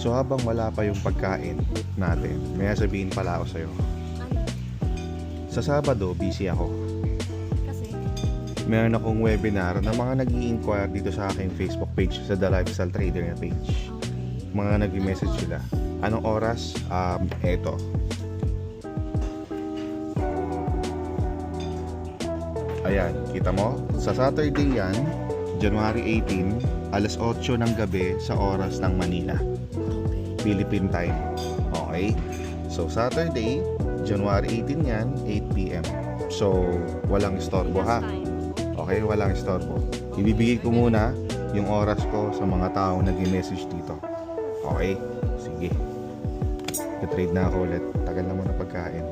So habang wala pa yung pagkain natin, may sabihin pala ako sa'yo. Ano? Sa Sabado, busy ako. Kasi, Meron akong webinar na mga nag inquire dito sa aking Facebook page sa The Lifestyle Trader na page. Mga nag-message sila. Anong oras? Um, eto. Ayan, kita mo? Sa Saturday yan, January 18, alas 8 ng gabi sa oras ng Manila. Philippine time. Okay? So, Saturday, January 18 yan, 8pm. So, walang istorbo ha. Okay, walang istorbo. Ibibigay ko muna yung oras ko sa mga taong nag-message dito. Okay? Sige. Trade na ako ulit. Tagal na pagkain.